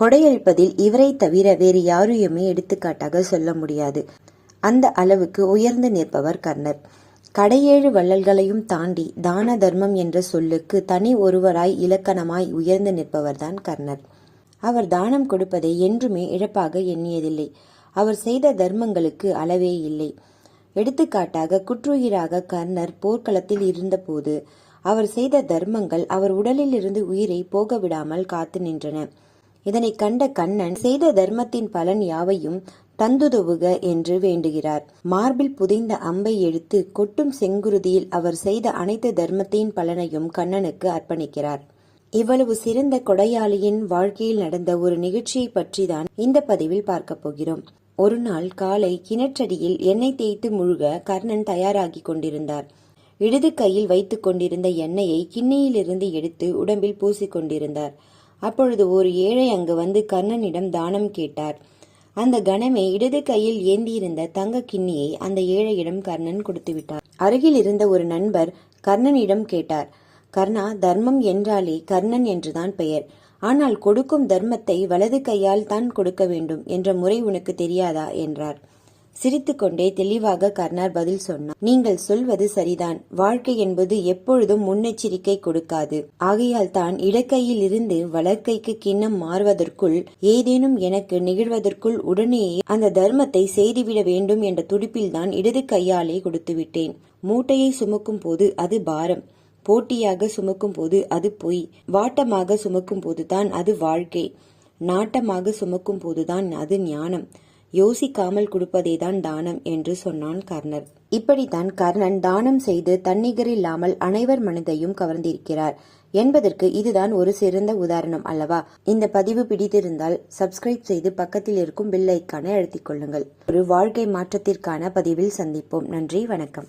கொடையழிப்பதில் இவரை தவிர வேறு யாரையுமே எடுத்துக்காட்டாக சொல்ல முடியாது. அந்த அளவுக்கு உயர்ந்து நிற்பவர் கர்ணர். கடையேழு வள்ளல்களையும் தாண்டி தான தர்மம் என்ற சொல்லுக்கு தனி ஒருவராய் இலக்கணமாய் உயர்ந்து நிற்பவர்தான் கர்ணர். அவர் தானம் கொடுப்பதை என்றுமே இழப்பாக எண்ணியதில்லை. அவர் செய்த தர்மங்களுக்கு அளவே இல்லை. எடுத்துக்காட்டாக குற்றுயிராக கர்ணர் போர்க்களத்தில் இருந்தபோது அவர் செய்த தர்மங்கள் அவர் உடலில் இருந்து உயிரை போக விடாமல் காத்து நின்றன. இதனை கண்ட கண்ணன் செய்த தர்மத்தின் பலன் யாவையும் தந்துதவுக என்று வேண்டுகிறார். மார்பில் புதைந்த அம்பை எடுத்து கொட்டும் செங்குருதியில் அவர் செய்த அனைத்து தர்மத்தின் பலனையும் கண்ணனுக்கு அர்ப்பணிக்கிறார். இவ்வளவு சிறந்த கொடையாளியின் வாழ்க்கையில் நடந்த ஒரு நிகழ்ச்சியை பற்றி தான் இந்த பதிவில் பார்க்க போகிறோம். ஒரு நாள் காலை கிணற்றடியில் எண்ணெய் தேய்த்து முழுக கர்ணன் தயாராகி கொண்டிருந்தார். இடது கையில் வைத்துக் கொண்டிருந்த எண்ணெயை கிண்ணியிலிருந்து எடுத்து உடம்பில் பூசிக் கொண்டிருந்தார். அப்பொழுது ஒரு ஏழை அங்கு வந்து கர்ணனிடம் தானம் கேட்டார். அந்த கணமே இடது கையில் ஏந்தியிருந்த தங்க கிண்ணியை அந்த ஏழையிடம் கர்ணன் கொடுத்துவிட்டார் அருகில் இருந்த ஒரு நண்பர் கர்ணனிடம் கேட்டார் கர்ணா தர்மம் என்றாலே கர்ணன் என்றுதான் பெயர். ஆனால் கொடுக்கும் தர்மத்தை வலது கையால் தான் கொடுக்க வேண்டும் என்ற முறை உனக்கு தெரியாதா? என்றார். சிரித்துக்கொண்டே தெளிவாக கர்ணார் பதில் சொன்னார். நீங்கள் சொல்வது சரிதான். வாழ்க்கை என்பது எப்பொழுதும் முன்னெச்சரிக்கை கொடுக்காது. ஆகையால் தான் இடக்கையில் இருந்து வளர்க்கைக்கு கிண்ணம் மாறுவதற்குள் ஏதேனும் எனக்கு நிகழ்வதற்குள் உடனேயே அந்த தர்மத்தை செய்துவிட வேண்டும் என்ற துடிப்பில்தான் இடது கையாலே கொடுத்து விட்டேன் மூட்டையை சுமக்கும் போது அது பாரம். போட்டியாக சுமக்கும் போது அது பொய். வாட்டமாக சுமக்கும் போதுதான் அது வாழ்க்கை. நாட்டமாக சுமக்கும் போதுதான் அது ஞானம். யோசிக்காமல் கொடுப்பதேதான் தானம் என்று சொன்னான் கர்ணர். இப்படித்தான் கர்ணன் தானம் செய்து தன்னிகரில்லாமல் அனைவர் மனதையும் கவர்ந்திருக்கிறார். என்பதற்கு இதுதான் ஒரு சிறந்த உதாரணம் அல்லவா? இந்த பதிவு பிடித்திருந்தால் சப்ஸ்கிரைப் செய்து பக்கத்தில் இருக்கும் பில்லைக்கான எழுத்திக் கொள்ளுங்கள். ஒரு வாழ்க்கை மாற்றத்திற்கான பதிவில் சந்திப்போம். நன்றி வணக்கம்.